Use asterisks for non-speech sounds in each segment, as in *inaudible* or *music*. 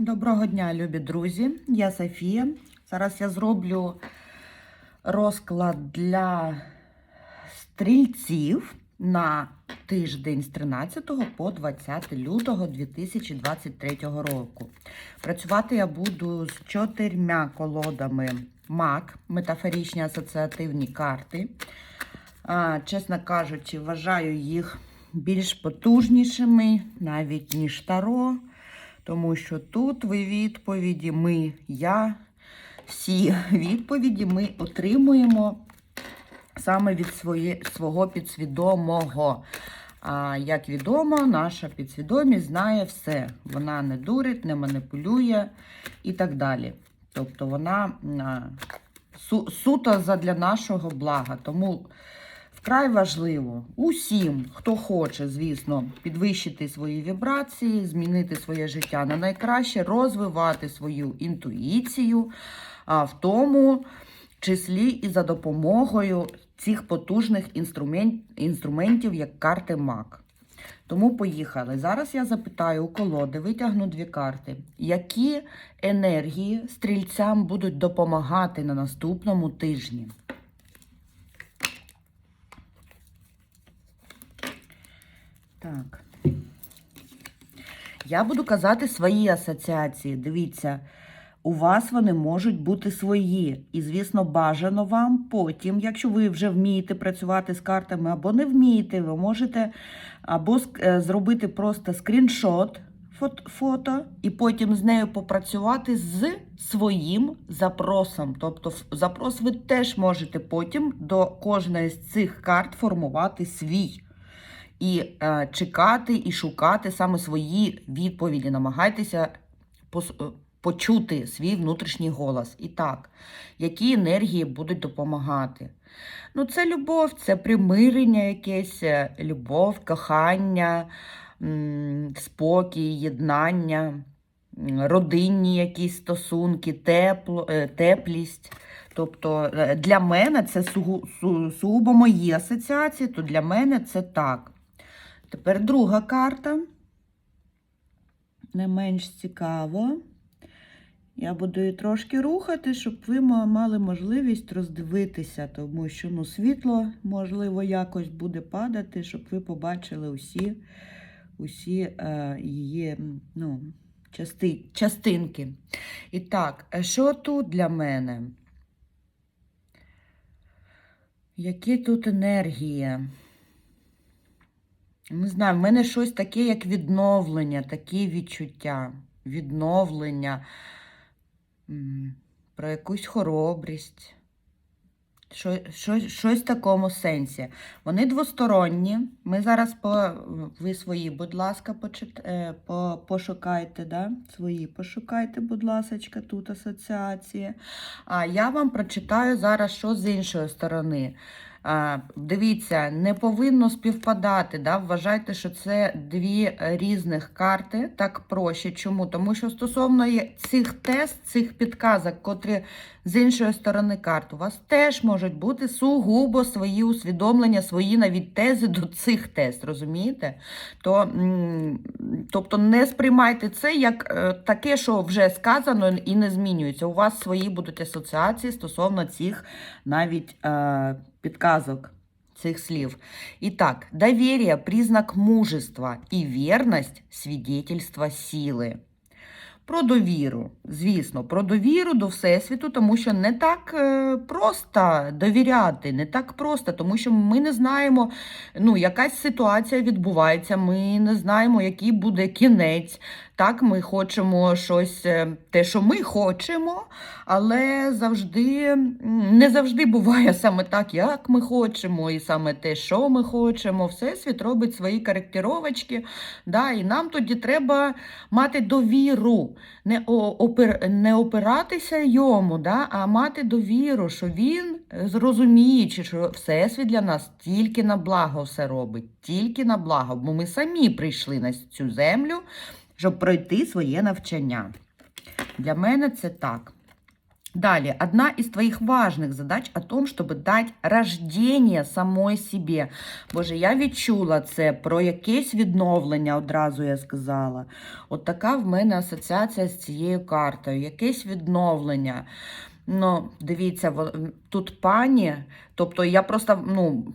Доброго дня, любі друзі! Я Софія. Зараз я зроблю розклад для стрільців на тиждень з 13 по 20 лютого 2023 року. Працювати я буду з чотирма колодами МАК, метафорічні асоціативні карти. Чесно кажучи, вважаю їх більш потужнішими, навіть ніж Таро. Тому що тут ви відповіді, ми, я, всі відповіді ми отримуємо саме від своє, свого підсвідомого. А як відомо, наша підсвідомість знає все. Вона не дурить, не маніпулює і так далі. Тобто вона суто задля нашого блага. Тому Вкрай важливо усім, хто хоче, звісно, підвищити свої вібрації, змінити своє життя на найкраще, розвивати свою інтуїцію, а в тому числі і за допомогою цих потужних інструмент, інструментів, як карти МАК. Тому поїхали. Зараз я запитаю у колоди, витягну дві карти, які енергії стрільцям будуть допомагати на наступному тижні. Так. Я буду казати свої асоціації. Дивіться, у вас вони можуть бути свої. І, звісно, бажано вам потім, якщо ви вже вмієте працювати з картами або не вмієте, ви можете або е, зробити просто скріншот фото, і потім з нею попрацювати з своїм запросом. Тобто, запрос ви теж можете потім до кожної з цих карт формувати свій і е, чекати і шукати саме свої відповіді. Намагайтеся е, почути свій внутрішній голос. І так, які енергії будуть допомагати? Ну, це любов, це примирення якесь, е, любов, кохання, спокій, єднання, родинні якісь стосунки, тепло, е, теплість. Тобто для мене це сугу- су- сугубо мої асоціації, то для мене це так. Тепер друга карта. Не менш цікаво. Я буду її трошки рухати, щоб ви мали можливість роздивитися, тому що ну, світло, можливо, якось буде падати, щоб ви побачили усі, усі е, її ну, части, частинки. І так, е, що тут для мене? Які тут енергії? Не знаю, в мене щось таке, як відновлення, такі відчуття, відновлення, про якусь хоробрість. Що, щось, щось в такому сенсі. Вони двосторонні. Ми зараз по, ви свої, будь ласка, почит, е, по, пошукайте, да? свої пошукайте, будь ласка, тут асоціації. А я вам прочитаю зараз, що з іншої сторони. Дивіться, не повинно співпадати. Да? Вважайте, що це дві різних карти. Так проще. Чому? Тому що стосовно цих тест, цих підказок, котрі з іншої сторони карт, у вас теж можуть бути сугубо свої усвідомлення, свої навіть тези до цих тест, розумієте? То, тобто не сприймайте це як е, таке, що вже сказано і не змінюється. У вас свої будуть асоціації стосовно цих навіть е, підказок. Цих слів. Итак, доверие – признак мужества и верность – свидетельство силы. Про довіру, звісно, про довіру до Всесвіту, тому що не так е, просто довіряти, не так просто, тому що ми не знаємо, ну, якась ситуація відбувається, ми не знаємо, який буде кінець. Так, ми хочемо щось, е, те, що ми хочемо, але завжди не завжди буває саме так, як ми хочемо, і саме те, що ми хочемо. Всесвіт робить свої коректировочки, да, і нам тоді треба мати довіру, не, опир, не опиратися йому, да, а мати довіру, що він зрозуміючи, що Всесвіт для нас тільки на благо все робить, тільки на благо, бо ми самі прийшли на цю землю, щоб пройти своє навчання. Для мене це так. Далее, одна из твоих важных задач о том, щоб дати рождення самой себе. Боже, я відчула це про якесь відновлення, одразу я сказала. От така в мене асоціація з цією картою. Якесь відновлення. Ну, дивіться, тут пані, тобто я просто, ну.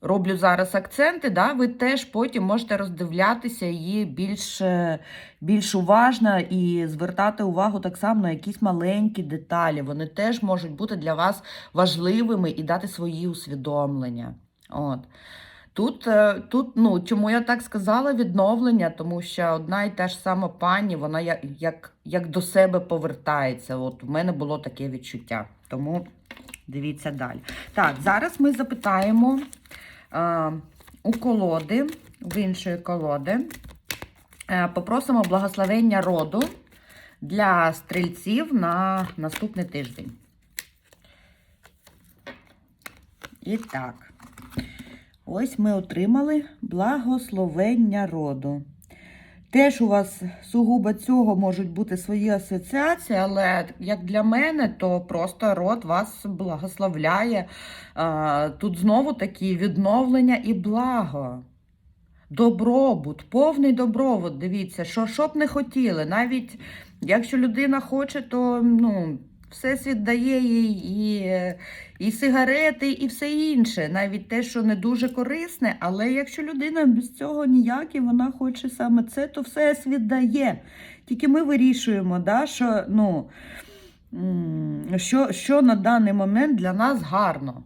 Роблю зараз акценти, да, ви теж потім можете роздивлятися її більш, е, більш уважно і звертати увагу так само на якісь маленькі деталі. Вони теж можуть бути для вас важливими і дати свої усвідомлення. От. Тут, е, тут, ну, чому я так сказала відновлення, тому що одна і та ж сама пані, вона як, як, як до себе повертається. От в мене було таке відчуття. Тому дивіться далі. Так, зараз ми запитаємо у колоди, в іншої колоди. Е, попросимо благословення роду для стрільців на наступний тиждень. І так, ось ми отримали благословення роду. Теж у вас сугубо цього можуть бути свої асоціації, але як для мене, то просто род вас благословляє. Тут знову такі відновлення і благо. Добробут, повний добробут. Дивіться, що, що б не хотіли. Навіть якщо людина хоче, то ну, всесвіт дає їй і, і сигарети, і все інше. Навіть те, що не дуже корисне, але якщо людина без цього ніяк і вона хоче саме це, то всесвіт дає. Тільки ми вирішуємо, да, що, ну, що, що на даний момент для нас гарно.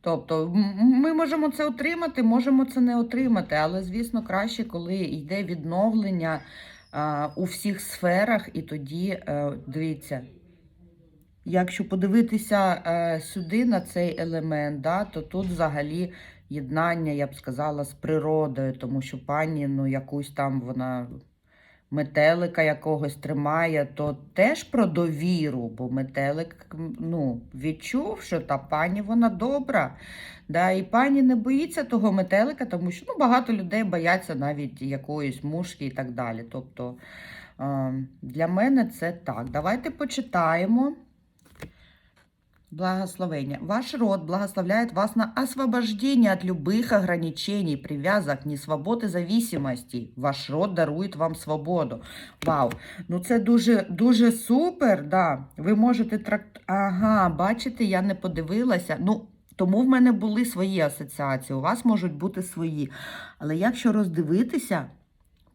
Тобто ми можемо це отримати, можемо це не отримати, але, звісно, краще, коли йде відновлення а, у всіх сферах, і тоді, е, дивіться, якщо подивитися е, сюди на цей елемент, да, то тут взагалі єднання, я б сказала, з природою, тому що пані, ну, якусь там вона метелика якогось тримає, то теж про довіру, бо метелик ну, відчув, що та пані вона добра. Да, і пані не боїться того метелика, тому що ну, багато людей бояться навіть якоїсь мушки і так далі. Тобто е, для мене це так. Давайте почитаємо. Благословение. Ваш род благословляет вас на освобождение от любых ограничений, привязок, несвобод и зависимостей. Ваш род дарує вам свободу. Вау! Ну це дуже, дуже супер, да. Ви можете тракт... Ага, бачите, я не подивилася. Ну, тому в мене були свої асоціації, у вас можуть бути свої. Але якщо роздивитися,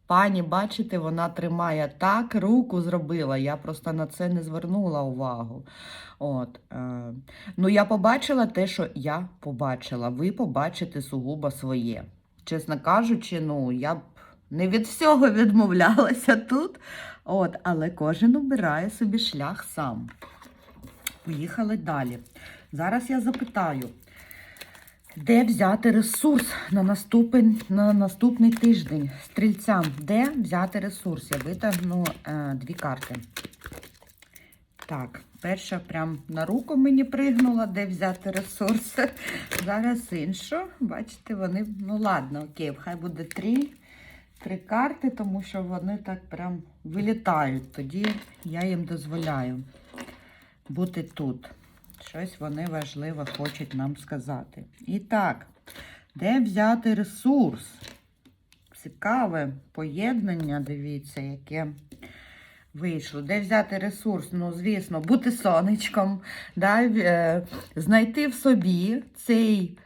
пані, бачите, вона тримає так, руку зробила. Я просто на це не звернула увагу. От, е, ну, я побачила те, що я побачила. Ви побачите сугубо своє. Чесно кажучи, ну, я б не від всього *laughs* відмовлялася тут. От, але кожен обирає собі шлях сам. Поїхали далі. Зараз я запитаю, де взяти ресурс на наступний, на наступний тиждень стрільцям? Де взяти ресурс? Я витягну е, дві карти. Так, перша прям на руку мені пригнула, де взяти ресурс. *laughs* Зараз іншу. Бачите, вони, ну ладно, окей, хай буде три, три карти, тому що вони так прям вилітають. Тоді я їм дозволяю бути тут. Щось вони важливе хочуть нам сказати. І так, де взяти ресурс? Цікаве поєднання, дивіться, яке вийшло. Де взяти ресурс? Ну, звісно, бути сонечком, да, е, знайти в собі цей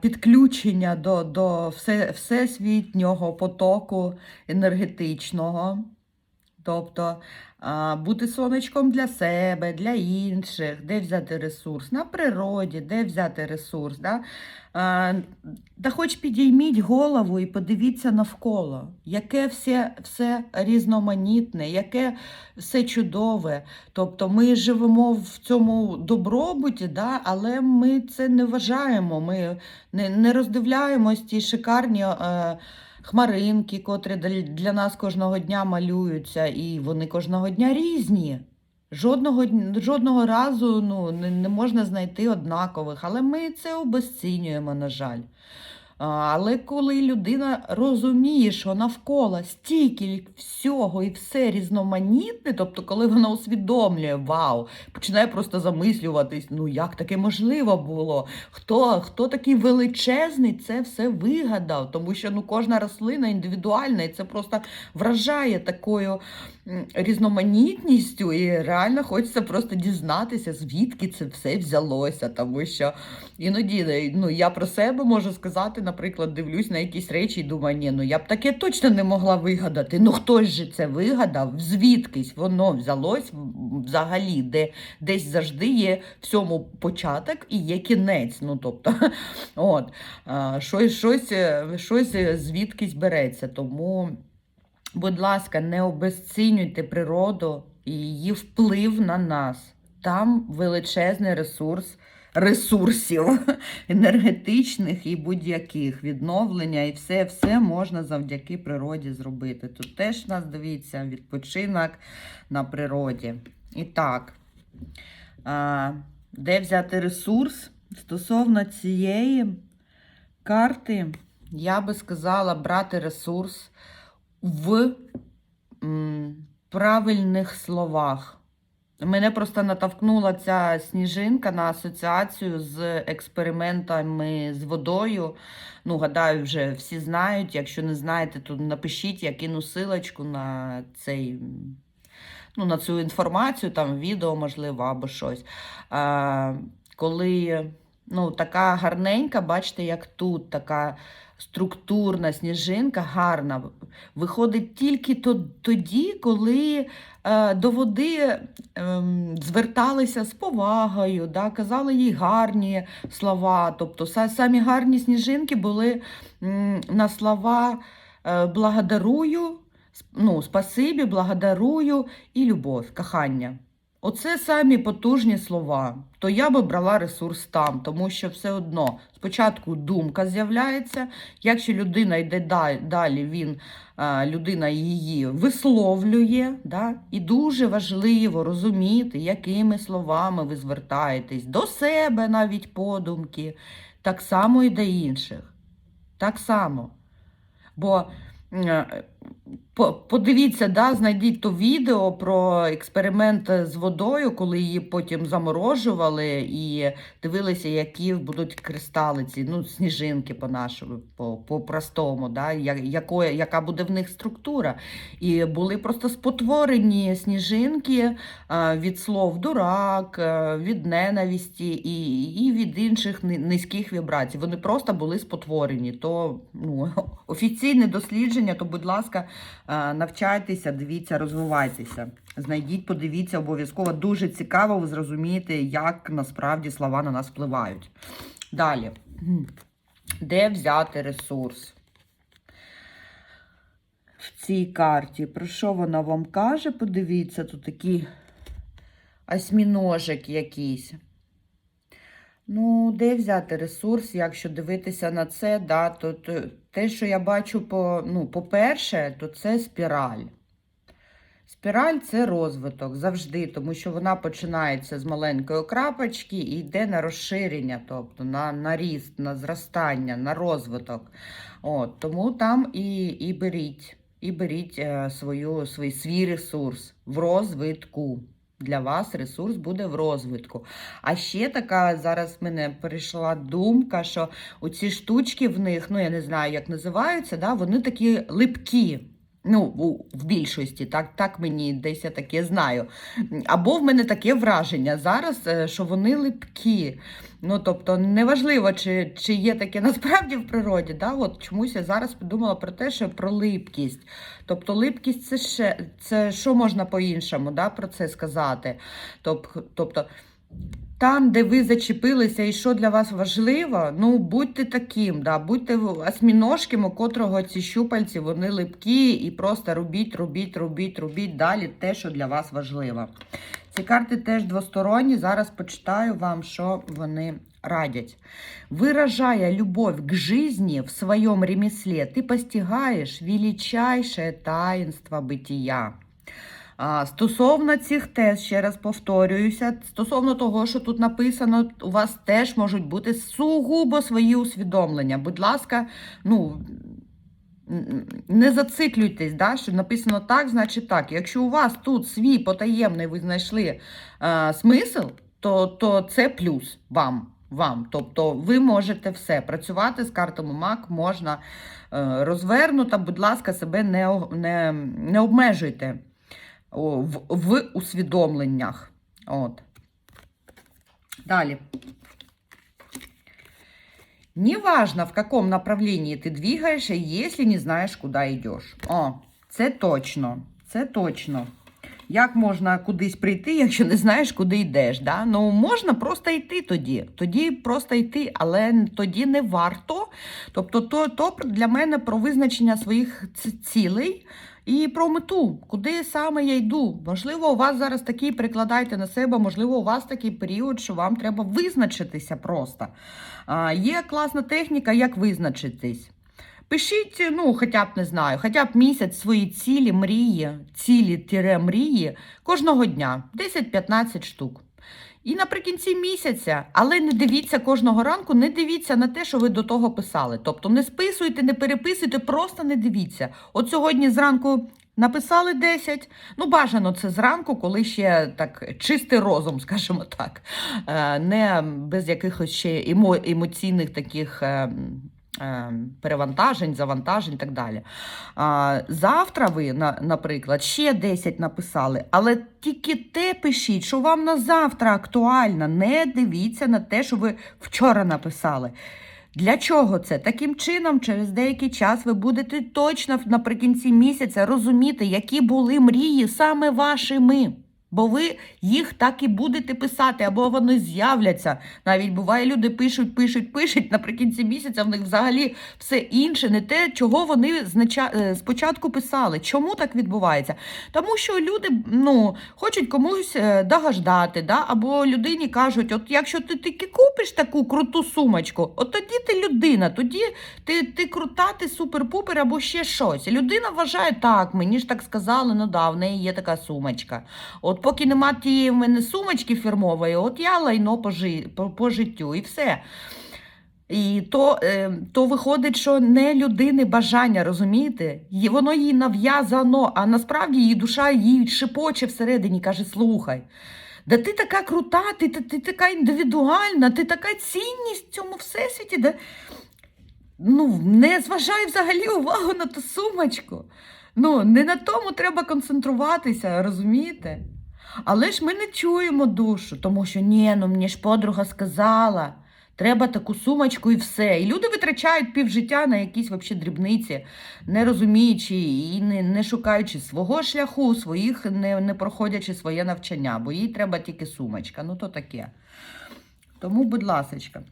підключення до, до все, всесвітнього потоку енергетичного. Тобто бути сонечком для себе, для інших, де взяти ресурс, на природі, де взяти ресурс. Да? Та хоч підійміть голову і подивіться навколо, яке все, все різноманітне, яке все чудове. Тобто ми живемо в цьому добробуті, да? але ми це не вважаємо, ми не, роздивляємось ті шикарні. Е, хмаринки, котрі для- нас кожного дня малюються, і вони кожного дня різні. Жодного, жодного разу ну, не, не можна знайти однакових, але ми це обесцінюємо, на жаль. Але коли людина розуміє, що навколо стільки всього і все різноманітне, тобто, коли вона усвідомлює, вау, починає просто замислюватись, ну як таке можливо було? Хто, хто такий величезний це все вигадав? Тому що ну, кожна рослина індивідуальна, і це просто вражає такою різноманітністю, і реально хочеться просто дізнатися, звідки це все взялося. Тому що іноді ну, я про себе можу сказати, наприклад, дивлюсь на якісь речі і думаю, ні, ну я б таке точно не могла вигадати. Ну хтось же це вигадав, звідкись воно взялось взагалі, де десь завжди є всьому початок і є кінець. Ну, тобто, *laughs* от, щось, щось, е, щось е, звідкись береться. Тому, будь ласка, не обезцінюйте природу і її вплив на нас. Там величезний ресурс. Ресурсів *laughs* енергетичних і будь-яких відновлення, і все, все можна завдяки природі зробити. Тут теж нас дивіться відпочинок на природі. І так, де взяти ресурс? Стосовно цієї карти, я би сказала брати ресурс в правильних словах. Мене просто натовкнула ця сніжинка на асоціацію з експериментами з водою. Ну, гадаю, вже всі знають. Якщо не знаєте, то напишіть, я кину силочку на цей. Ну, на цю інформацію, там відео, можливо, або щось. А, коли ну, така гарненька, бачите, як тут така структурна сніжинка, гарна, виходить тільки тоді, коли е, до води ем, зверталися з повагою, да, казали їй гарні слова. Тобто самі гарні сніжинки були на слова е, благодарую, ну, спасибі, благодарую і любов, кохання. Оце самі потужні слова. То я би брала ресурс там, тому що все одно спочатку думка з'являється. Якщо людина йде далі, він, людина її висловлює. Да? І дуже важливо розуміти, якими словами ви звертаєтесь до себе навіть подумки, так само і до інших. Так само. Бо е, подивіться, да, знайдіть то відео про експеримент з водою, коли її потім заморожували і дивилися, які будуть кристалиці, ну, сніжинки по-нашому, по, по-простому, да, я- якої, яка буде в них структура. І були просто спотворені сніжинки від слов дурак, е, від ненависті і, і від інших низьких вібрацій. Вони просто були спотворені. То ну, *laughs* офіційне дослідження, то, будь ласка, е, навчайтеся, дивіться, розвивайтеся. Знайдіть, подивіться обов'язково. Дуже цікаво, ви зрозумієте, як насправді слова на нас впливають. Далі. Де взяти ресурс? В цій карті. Про що вона вам каже? Подивіться, тут такий осьміножик якийсь. Ну, де взяти ресурс, якщо дивитися на це, да, то, то те, що я бачу, по, ну, по-перше, то це спіраль. Спіраль це розвиток завжди, тому що вона починається з маленької крапочки і йде на розширення, тобто на, на ріст, на зростання, на розвиток. От, тому там і, і беріть, і беріть е, свою, свій, свій ресурс в розвитку. Для вас ресурс буде в розвитку. А ще така зараз мене прийшла думка, що оці штучки в них, ну я не знаю, як називаються, да, вони такі липкі. Ну, в більшості, так, так мені десь я таке знаю. Або в мене таке враження зараз, е, що вони липкі. Ну, тобто, неважливо, чи, чи є таке насправді в природі. Да? От чомусь я зараз подумала про те, що про липкість. Тобто, липкість це ще це що можна по-іншому да, про це сказати. Тобто, там, де ви зачепилися і що для вас важливо, ну будьте таким, да, будьте осьміножким, у котрого ці щупальці вони липкі, і просто робіть, робіть, робіть, робіть далі те, що для вас важливо. Ці карти теж двосторонні. Зараз почитаю вам, що вони радять. Выражая любовь к жизни в своем ремесле, ты постигаешь величайшее таинство бытия. Стосовно цих тест, ще раз повторююся, стосовно того, що тут написано, у вас теж можуть бути сугубо свої усвідомлення. Будь ласка, ну. Не зациклюйтесь, да, що написано так, значить так. Якщо у вас тут свій потаємний, ви знайшли е, смисл, то, то це плюс вам. Вам. Тобто ви можете все. Працювати з картами МАК можна е, розвернуто, будь ласка, себе не, не, не обмежуйте в, в усвідомленнях. От. Далі. Неважно, в каком направлении ты двигаешься, если не знаєш, куди йдеш. О, це точно. Це точно. Як можна кудись прийти, якщо не знаєш, куди йдеш? Да? Ну, можна просто йти тоді. Тоді просто йти, але тоді не варто. Тобто, то, то для мене про визначення своїх цілей і про мету, куди саме я йду. Можливо, у вас зараз такий перекладайте на себе, можливо, у вас такий період, що вам треба визначитися просто. А, є класна техніка, як визначитись. Пишіть, ну, хоча б не знаю, хоча б місяць свої цілі, мрії, цілі тире мрії кожного дня, 10-15 штук. І наприкінці місяця, але не дивіться кожного ранку, не дивіться на те, що ви до того писали. Тобто не списуйте, не переписуйте, просто не дивіться. От сьогодні зранку написали 10, ну бажано це зранку, коли ще так чистий розум, *laughs* скажімо так, Е, не без якихось ще емо, емоційних таких. Е, Перевантажень, завантажень і так далі. Завтра ви, наприклад, ще 10 написали, але тільки те пишіть, що вам на завтра актуально. Не дивіться на те, що ви вчора написали. Для чого це? Таким чином, через деякий час ви будете точно наприкінці місяця розуміти, які були мрії саме вашими. Бо ви їх так і будете писати, або вони з'являться. Навіть буває, люди пишуть, пишуть, пишуть. Наприкінці місяця в них взагалі все інше, не те, чого вони е, спочатку писали. Чому так відбувається? Тому що люди ну, хочуть комусь е, догаждати, да? або людині кажуть: от якщо ти тільки купиш таку круту сумочку, от тоді ти людина, тоді ти, ти крута, ти супер-пупер або ще щось. Людина вважає, так, мені ж так сказали, ну да, в неї є така сумочка. От поки нема тієї в мене сумочки фірмової, от я лайно по, жи... по, по життю і все. І то, е, то виходить, що не людини бажання, розумієте? Є- Воно їй нав'язано, а насправді її душа їй шепоче всередині, каже: слухай. Да ти така крута, ти, ти, ти така індивідуальна, ти така цінність в цьому всесвіті. Да... Ну, не зважай взагалі увагу на ту сумочку. Ну, не на тому треба концентруватися, розумієте? Але ж ми не чуємо душу, тому що ні, ну мені ж подруга сказала, треба таку сумочку і все. І люди витрачають півжиття на якісь вообще дрібниці, не розуміючи і не, не шукаючи свого шляху, своїх, не, не проходячи своє навчання, бо їй треба тільки сумочка. Ну то таке. Тому, будь ласочка.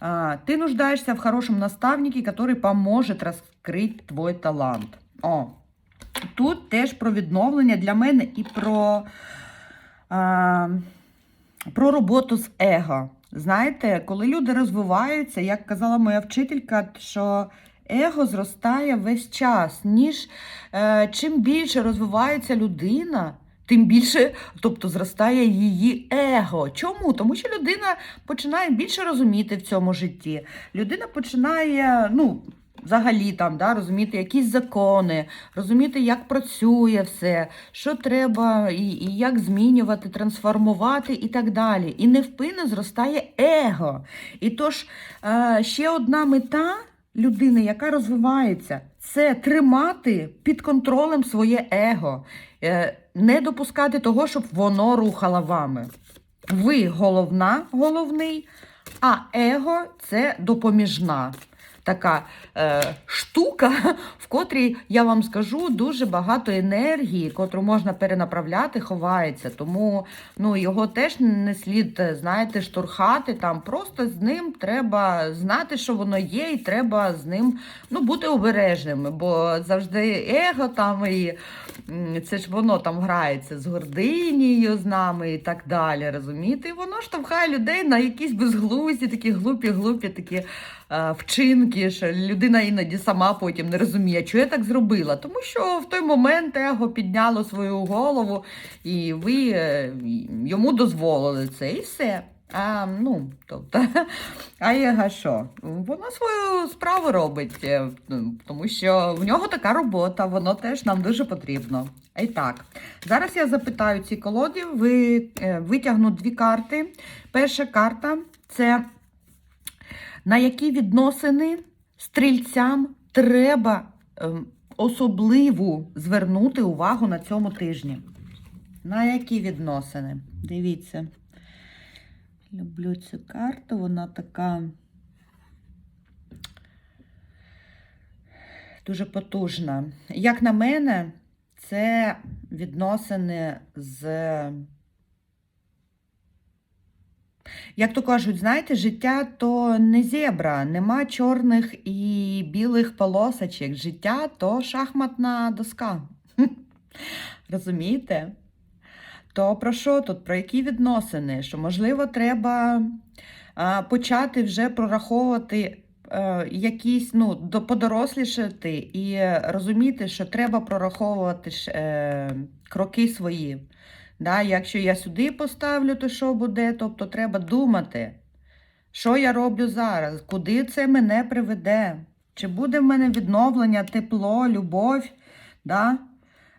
А, Ты нуждаешься в хорошем наставнике, который поможет раскрыть твой талант. О, тут теж про відновлення для мене і про, а, про роботу з его. Знаєте, коли люди розвиваються, як казала моя вчителька, що его зростає весь час, ніж е, чим більше розвивається людина, тим більше, тобто зростає її его. Чому? Тому що людина починає більше розуміти в цьому житті. Людина починає, ну, взагалі там, да, розуміти якісь закони, розуміти, як працює все, що треба, і, і як змінювати, трансформувати і так далі. І невпинно зростає его. І тож е, ще одна мета людини, яка розвивається, це тримати під контролем своє его, е, не допускати того, щоб воно рухало вами. Ви головна, головний, а его це допоміжна. Така е, штука, в котрій я вам скажу дуже багато енергії, котру можна перенаправляти, ховається. Тому ну, його теж не слід, е, знаєте, штурхати. Там просто з ним треба знати, що воно є, і треба з ним ну, бути обережними, бо завжди его там і це ж воно там грається з гординією з нами і так далі. Розумієте? І воно штовхає людей на якісь безглузді, такі глупі, глупі такі вчинки, що людина іноді сама потім не розуміє, що я так зробила. Тому що в той момент его підняло свою голову, і ви е, йому дозволили це, і все. А, ну, тобто, *laughs* а Єга що? Вона свою справу робить, е, тому що в нього така робота, воно теж нам дуже потрібно. І так, зараз я запитаю ці колоді, ви е, витягну дві карти. Перша карта це на які відносини стрільцям треба ем, особливу звернути увагу на цьому тижні. На які відносини? Дивіться. Люблю цю карту, вона така дуже потужна. Як на мене, це відносини з. Як то кажуть, знаєте, життя то не зебра, нема чорних і білих полосочок. Життя то шахматна доска. *laughs* Розумієте? То про що тут? Про які відносини? Що, можливо, треба почати вже прораховувати е, якісь, ну, до, подорослішати і розуміти, що треба прораховувати е, кроки свої. Да, якщо я сюди поставлю, то що буде? Тобто треба думати, що я роблю зараз, куди це мене приведе, чи буде в мене відновлення, тепло, любов. Да?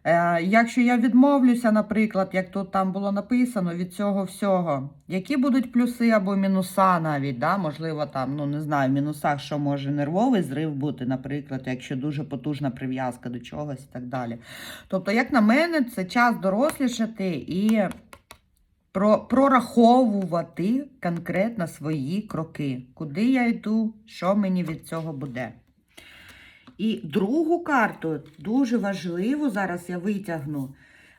Е, якщо я відмовлюся, наприклад, як тут там було написано, від цього всього, які будуть плюси або мінуса навіть, да? можливо, там, ну не знаю, в мінусах, що може нервовий зрив бути, наприклад, якщо дуже потужна прив'язка до чогось і так далі. Тобто, як на мене, це час дорослішати і про, прораховувати конкретно свої кроки, куди я йду, що мені від цього буде. І другу карту, дуже важливу, зараз я витягну.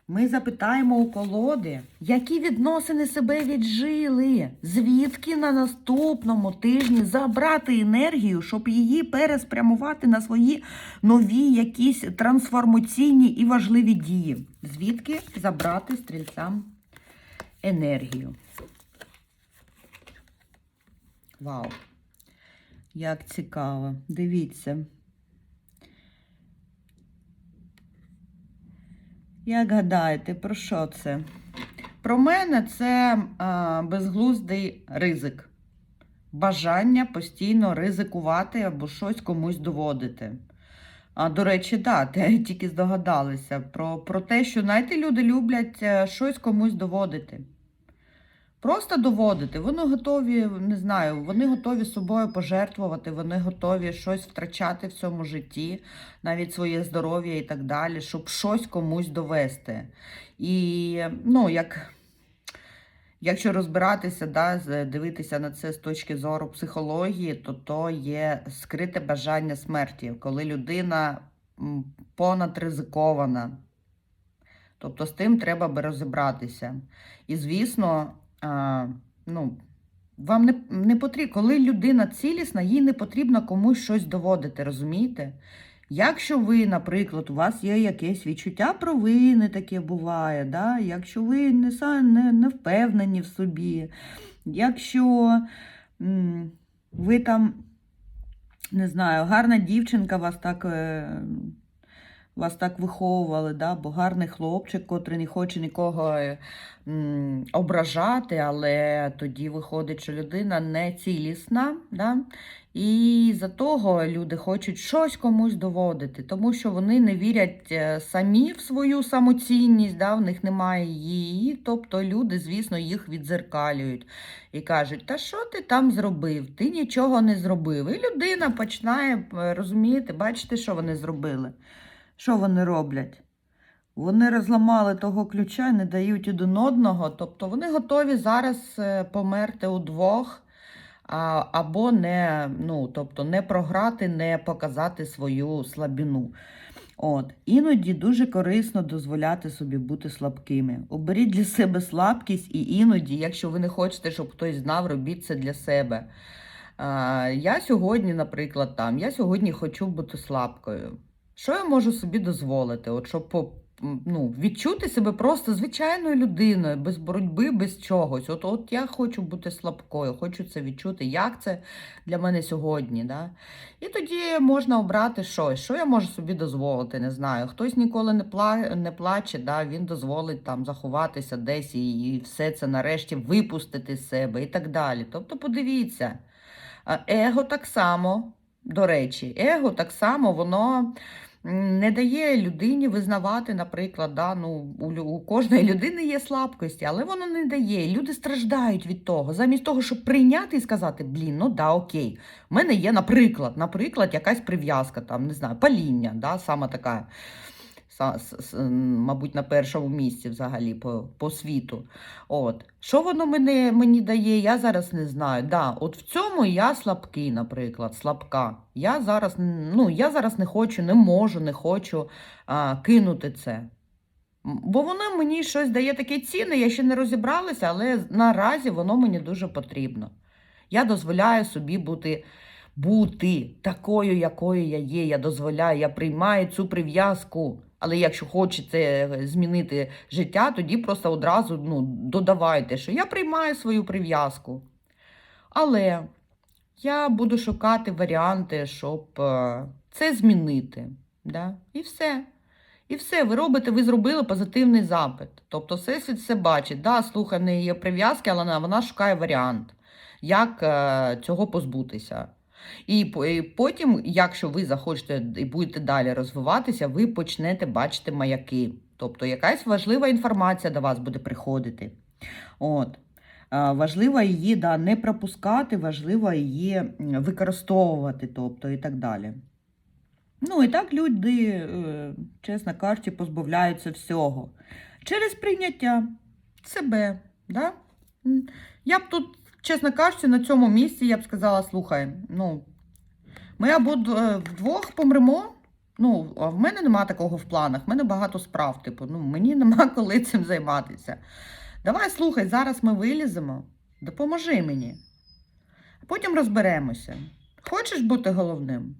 Ми запитаємо у колоди, які відносини себе віджили, звідки на наступному тижні забрати енергію, щоб її переспрямувати на свої нові якісь трансформаційні і важливі дії. Звідки забрати стрільцям енергію? Вау! Як цікаво. Дивіться. Як гадаєте, про що це? Про мене це а, безглуздий ризик. Бажання постійно ризикувати або щось комусь доводити. А, до речі, да, те, тільки здогадалися про, про те, що знаєте, люди люблять е, щось комусь доводити. Просто доводити. Вони готові, не знаю, вони готові собою пожертвувати, вони готові щось втрачати в цьому житті, навіть своє здоров'я і так далі, щоб щось комусь довести. І, ну, як, якщо розбиратися, да, дивитися на це з точки зору психології, то то є скрите бажання смерті, коли людина м, понад ризикована. Тобто з тим треба би розібратися. І, звісно, а, ну, вам не, не потрібно, коли людина цілісна, їй не потрібно комусь щось доводити, розумієте? Якщо ви, наприклад, у вас є якесь відчуття провини, таке буває, да? якщо ви не, не, не впевнені в собі, якщо м, ви там, не знаю, гарна дівчинка вас так. Е, вас так виховували, да? бо гарний хлопчик, котрий не хоче нікого е, м, ображати, але тоді виходить, що людина не цілісна. Да? І за того люди хочуть щось комусь доводити, тому що вони не вірять е, самі в свою самоцінність, да? в них немає її. Тобто люди, звісно, їх відзеркалюють і кажуть, та що ти там зробив? Ти нічого не зробив. І людина починає е, розуміти, бачите, що вони зробили. Що вони роблять? Вони розламали того ключа і не дають один одного, тобто вони готові зараз е, померти удвох, або не, ну, тобто не програти, не показати свою слабіну. От. Іноді дуже корисно дозволяти собі бути слабкими. Оберіть для себе слабкість, і іноді, якщо ви не хочете, щоб хтось знав, робіть це для себе. Я сьогодні, наприклад, там, я сьогодні хочу бути слабкою. Що я можу собі дозволити? От щоб ну, відчути себе просто звичайною людиною, без боротьби, без чогось. От, от я хочу бути слабкою, хочу це відчути, як це для мене сьогодні. Да? І тоді можна обрати щось, що я можу собі дозволити, не знаю. Хтось ніколи не, пла... не плаче, да? він дозволить там заховатися десь і, все це нарешті випустити з себе і так далі. Тобто, подивіться, его так само, до речі, его так само, воно не дає людині визнавати, наприклад, да, ну, у, кожної *laughs* людини є слабкості, але воно не дає. Люди страждають від того. Замість того, щоб прийняти і сказати, блін, ну да, окей. У мене є, наприклад, наприклад, якась прив'язка, там, не знаю, паління, да, саме така, мабуть, на першому місці взагалі по, по світу. От. Що воно мені, мені дає, я зараз не знаю. Да, от в цьому я слабкий, наприклад, слабка. Я зараз, ну, я зараз не хочу, не можу, не хочу а, кинути це. Бо воно мені щось дає таке цінне, я ще не розібралася, але наразі воно мені дуже потрібно. Я дозволяю собі бути, бути такою, якою я є. Я дозволяю, я приймаю цю прив'язку. Але якщо хочете е, змінити життя, тоді просто одразу ну, додавайте, що я приймаю свою прив'язку. Але я буду шукати варіанти, щоб е, це змінити. Да? І все. І все, ви робите, ви зробили позитивний запит. Тобто всесвіт все бачить. Да, слухай, в неї є прив'язки, але вона, вона шукає варіант, як е, цього позбутися. І, потім, якщо ви захочете і будете далі розвиватися, ви почнете бачити маяки. Тобто якась важлива інформація до вас буде приходити. От. Важливо її да, не пропускати, важливо її використовувати, тобто і так далі. Ну і так люди, е, чесно кажучи, позбавляються всього. Через прийняття себе. Да? Я б тут, чесно кажучи, на цьому місці я б сказала: слухай, ну, ми або е, вдвох помремо. Ну, а в мене нема такого в планах, в мене багато справ, типу, ну, мені нема *laughs* коли цим займатися. Давай, слухай, зараз ми виліземо, допоможи мені. Потім розберемося. Хочеш бути головним?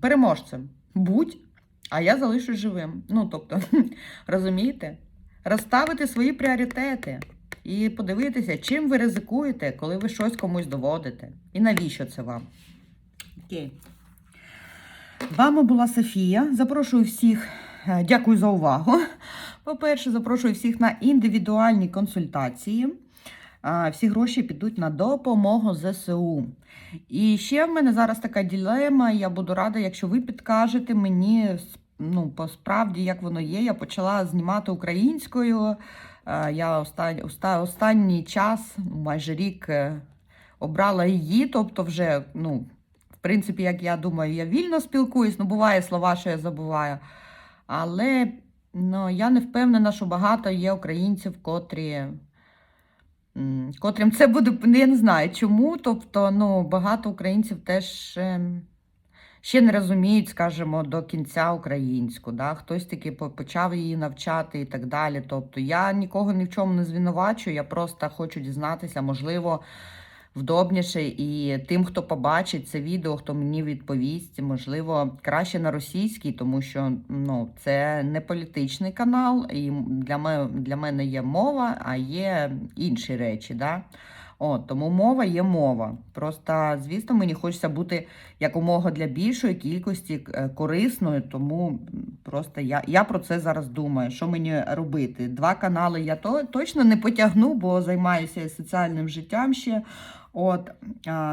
Переможцем? Будь, а я залишусь живим. Ну, тобто, *laughs* розумієте? Розставити свої пріоритети і подивитися, чим ви ризикуєте, коли ви щось комусь доводите. І навіщо це вам? Окей. Вами була Софія. Запрошую всіх, е, дякую за увагу. По-перше, запрошую всіх на індивідуальні консультації. Всі гроші підуть на допомогу ЗСУ. І ще в мене зараз така ділема. Я буду рада, якщо ви підкажете мені ну, по справді, як воно є. Я почала знімати українською. Е, Я останній, останній час, майже рік, е, обрала її, тобто вже, ну, в принципі, як я думаю, я вільно спілкуюсь, ну, буває слова, що я забуваю. Але ну, я не впевнена, що багато є українців, котрі. Котрим це буде, ну, я не знаю чому. Тобто, ну, багато українців теж ем, ще не розуміють, скажімо, до кінця українську. Да? Хтось таки почав її навчати і так далі. Тобто я нікого ні в чому не звинувачую, я просто хочу дізнатися, можливо, вдобніше і тим, хто побачить це відео, хто мені відповість, можливо, краще на російській, тому що ну, це не політичний канал, і для мене, для мене є мова, а є інші речі. Да? От, тому мова є мова. Просто, звісно, мені хочеться бути якомога для більшої кількості е, корисною, тому просто я, я про це зараз думаю, що мені робити. Два канали я то, точно не потягну, бо займаюся соціальним життям ще. От,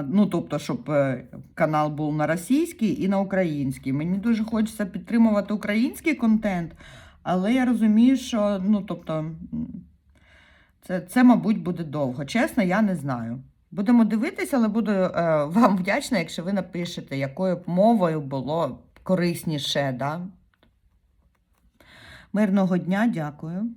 ну, тобто, щоб е, канал був на російській і на українській. Мені дуже хочеться підтримувати український контент, але я розумію, що ну, тобто, це, це, мабуть, буде довго. Чесно, я не знаю. Будемо дивитися, але буду е, *laughs* вам вдячна, якщо ви напишете, якою б мовою було корисніше. Да? Мирного дня, дякую.